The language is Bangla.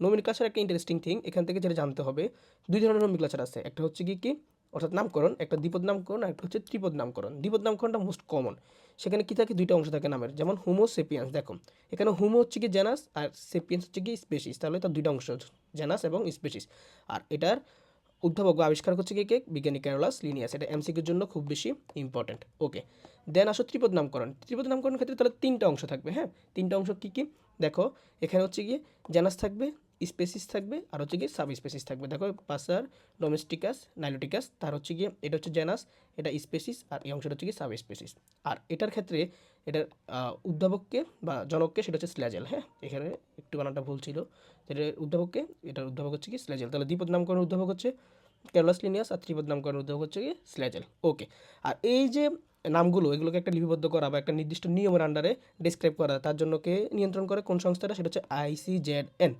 নোমিনক্লাচার একটা ইন্টারেস্টিং থিং এখান থেকে যেটা জানতে হবে, দুই ধরনের নোমিনক্লাচার আছে। একটা হচ্ছে কি কি? অর্থাৎ নামকরণ, একটা দ্বিপদ নামকরণ, আর একটা হচ্ছে ত্রিপদ নামকরণ। দ্বিপদ নামকরণটা মোস্ট কমন সেখানে কি থাকে? দুইটা অংশ থাকে নামের। যেমন হোমো সেপিয়ান্স দেখো। এখানে হোমো হচ্ছে কি জেনাস আর সেপিয়ান্স হচ্ছে কি স্পেসিস তাহলে তার দুইটা অংশ জেনাস এবং স্পেসিস আর এটার উদ্ভাবক আবিষ্কার হচ্ছে কি কে? বিজ্ঞানী ক্যারোলাস লিনিয়াস এটা এমসিকিউর জন্য খুব বেশি ইম্পর্টেন্ট ওকে দেন আসো ত্রিপদ নামকরণ। ত্রিপদ নামকরণের ক্ষেত্রে তাহলে তিনটা অংশ থাকবে হ্যাঁ? তিনটা অংশ কী কী? দেখো, এখানে হচ্ছে গিয়ে জেনাস থাকবে স্পেসিস থাকবে, আর হচ্ছে গিয়ে সাব স্পেসিস থাকবে। দেখো পাসার ডোমেস্টিকাস নাইলোটিকাস তার হচ্ছে গিয়ে এটা হচ্ছে জেনাস, এটা স্পেসিস, আর এই অংশটা হচ্ছে গিয়ে সাব স্পেসিস আর এটার ক্ষেত্রে এটার উদ্ভাবককে বা জনককে সেটা হচ্ছে স্ল্যাজেল হ্যাঁ? এখানে একটু বানানটা ভুল ছিল। এটার উদ্ভাবককে, এটার উদ্ভাবক হচ্ছে কি স্ল্যাজেল তাহলে দ্বিপদ নামকরণ উদ্ভাবক হচ্ছে ক্যারলাস লিনিয়াস, আর ত্রিপদ নামকরণ উদ্যোগ হচ্ছে কি স্ল্যাজেল ওকে, আর এই যে নামগুলো, এগুলোকে একটা লিপিবদ্ধ করা বা একটা নির্দিষ্ট নিয়মের আন্ডারে ডিসক্রাইব করা, তার জন্য কে নিয়ন্ত্রণ করে কোন সংস্থাটা? সেটা হচ্ছে আইসিজেড এন।